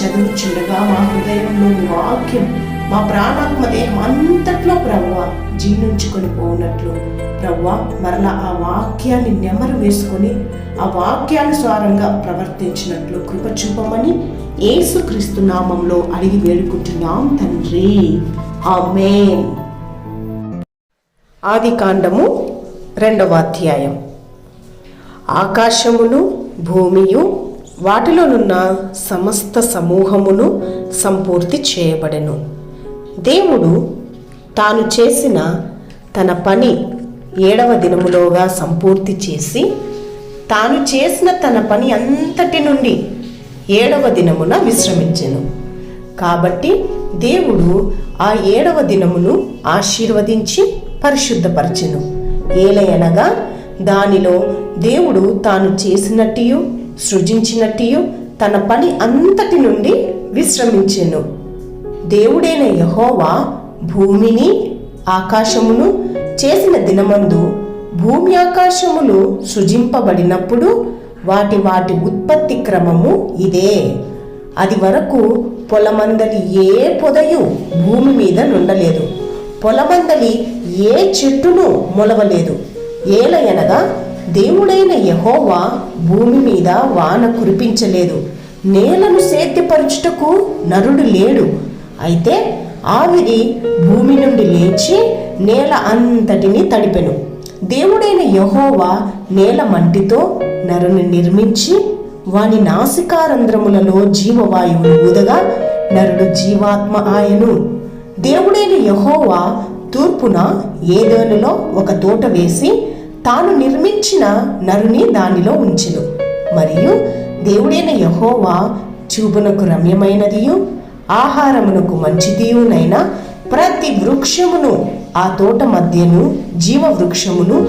చదువుచుండగా మా హృదయంలో వాక్యం మా ప్రాణాత్మ దేహం అంతట్లో ప్రవ్వ జీర్ణించుకొని పోనట్లు ప్రవ్వ మరలా ఆ వాక్యాన్ని నెమరు వేసుకొని ఆ వాక్యానుసారంగా ప్రవర్తించినట్లు కృప చూపమని యేసుక్రీస్తు నామంలో అడిగి వేడుకుంటున్నాం తండ్రి. ఆమేన్. ఆది కాండము రెండవ అధ్యాయం. ఆకాశమును భూమియు వాటిలోనున్న సమస్త సమూహమును సంపూర్తి చేయబడెను. దేవుడు తాను చేసిన తన పని ఏడవ దినములోగా సంపూర్తి చేసి తాను చేసిన తన పని అంతటి నుండి ఏడవ దినమున విశ్రమించెను. కాబట్టి దేవుడు ఆ ఏడవ దినమును ఆశీర్వదించి పరిశుద్ధపరచెను. ఏలయనగా దానిలో దేవుడు తాను చేసినట్టు సృజించినట్టు తన పని అంతటి నుండి విశ్రమించెను. దేవుడైన యహోవా భూమిని ఆకాశమును చేసిన దినమందు భూమి ఆకాశములు సృజింపబడినప్పుడు వాటి వాటి ఉత్పత్తి క్రమము ఇదే. అది వరకు పొలమందలి ఏ పొదయు భూమి మీద నుండలేదు. పొలమందలి ఏ చెట్టును మొలవలేదు. ఏలయనగా దేవుడైన యహోవా భూమి మీద వాన కురిపించలేదు. నేలను సేద్యపరచుటకు నరుడు లేడు. అయితే ఆవిరి భూమి నుండి లేచి నేల అంతటిని తడిపెను. దేవుడైన యహోవా నేల మంటితో నరుని నిర్మించి వాని నాసికారంధ్రములలో జీవవాయువును ఊదగా నరుడు జీవాత్మ ఆయను. దేవుడైన యహోవా తూర్పున ఏదోనులో ఒక తోట వేసి తాను నిర్మించిన నరుని దానిలో ఉంచెను. మరియు దేవుడైన యహోవా చూపునకు రమ్యమైనదియు ఆహారమునకు మంచిదియునైన ప్రతి వృక్షమును ఆ తోట మధ్యను జీవ వృక్షమును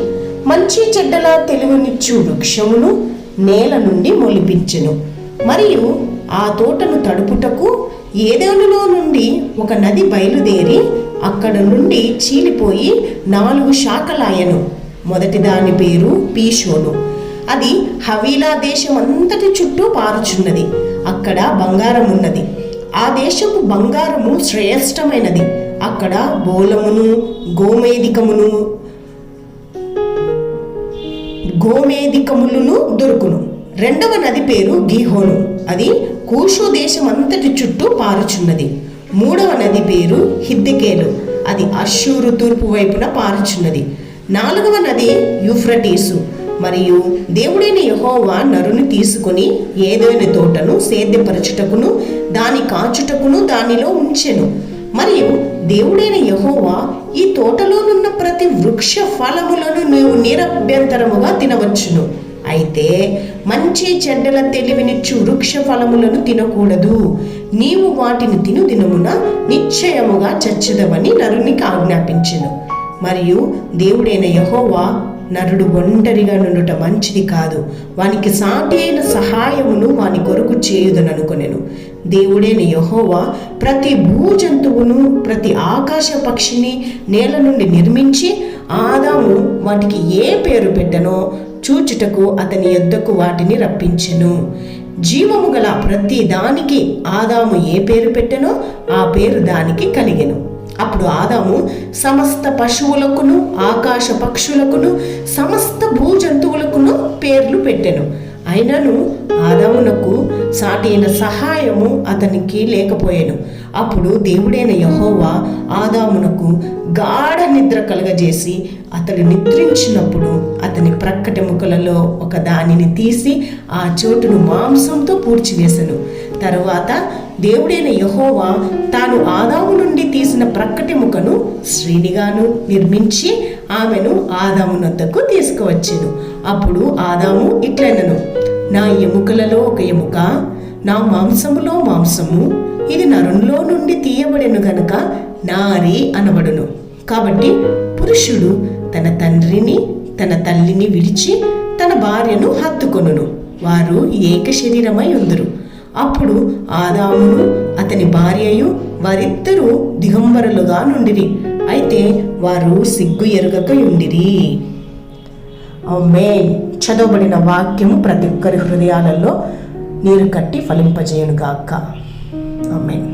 మంచి చెడ్డల తెలివినిచ్చు వృక్షమును నేల నుండి మొలిపించెను. మరియు ఆ తోటను తడుపుటకు ఏదేనులో నుండి ఒక నది బయలుదేరి అక్కడ నుండి చీలిపోయి నాలుగు శాఖలాయను. మొదటి దాని పేరు పీషోను అది హవీలా దేశం అంతటి చుట్టూ పారుచున్నది. అక్కడ బంగారం ఉన్నది ఆ దేశపు బంగారము శ్రేష్టమైనది. అక్కడ బోలమును గోమేదికమును గోమేదికములను దొరుకును. రెండవ నది పేరు గీహోను అది కూషు దేశం అంతటి చుట్టూ పారుచున్నది. మూడవ నది పేరు హిద్దికేలు. అది అశ్షూరు తూర్పు వైపున పారుచున్నది. నాలుగవ నది యూఫ్రటీసు. మరియు దేవుడైన యహోవా నరుని తీసుకొని ఏదైన తోటను సేద్యపరచుటకును దాని కాచుటకును దానిలో ఉంచెను. మరియు దేవుడైన యహోవా ఈ తోటలోనున్న ప్రతి వృక్ష ఫలములను నీవు నిరభ్యంతరముగా తినవచ్చును. అయితే మంచి చెడ్డల తెలివినిచ్చు వృక్ష ఫలములను తినకూడదు. నీవు వాటిని తిను దినమున నిశ్చయముగా చచ్చదవని నరునికి ఆజ్ఞాపించెను. మరియు దేవుడైన యహోవా నరుడు ఒంటరిగా నుండుట మంచిది కాదు. వానికి సాటి అయిన సహాయమును వాని కొరకు చేయుదననుకొనెను దేవుడైన యహోవా ప్రతి భూజంతువును ప్రతి ఆకాశ పక్షిని నేల నుండి నిర్మించి ఆదాము వాటికి ఏ పేరు పెట్టనో చూచుటకు అతని యొద్దకు వాటిని రప్పించెను. జీవము గల ప్రతి దానికి ఆదాము ఏ పేరు పెట్టెనో ఆ పేరు దానికి కలిగెను. అప్పుడు ఆదాము సమస్త పశువులకును ఆకాశ పక్షులకును సమస్త భూజంతువులకును పేర్లు పెట్టెను. అయినను ఆదామునకు సాటిన సహాయము అతనికి లేకపోయాను. అప్పుడు దేవుడైన యహోవా ఆదామునకు గాఢ నిద్ర కలగజేసి అతడు నిద్రించినప్పుడు అతని ప్రక్కటెముకలలో ఒక దానిని తీసి ఆ చోటును మాంసంతో పూడ్చివేశాను తరువాత దేవుడైన యహోవా తాను ఆదాము నుండి తీసిన శ్రీనిగాను నిర్మించి ఆమెను ఆదాము నొద్దకు తీసుకువచ్చెను. అప్పుడు ఆదాము ఇట్లనను నా ఎముకలలో ఒక ఎముక నా మాంసములో మాంసము ఇది నరునిలో నుండి తీయబడెను గనుక నారి అనబడును. కాబట్టి పురుషుడు తన తండ్రిని తన తల్లిని విడిచి తన భార్యను హత్తుకొనును. వారు ఏక శరీరమై ఉందరు. అప్పుడు ఆదామును అతని భార్యయు వారిద్దరూ దిగంబరులుగా నుండిరి. అయితే వారు సిగ్గు ఎరుగక ఉండిరి మే చదవబడిన వాక్యము ప్రతి ఒక్కరి హృదయాలలో నీరు కట్టి ఫలింపజేయును గాక ఆమేన్.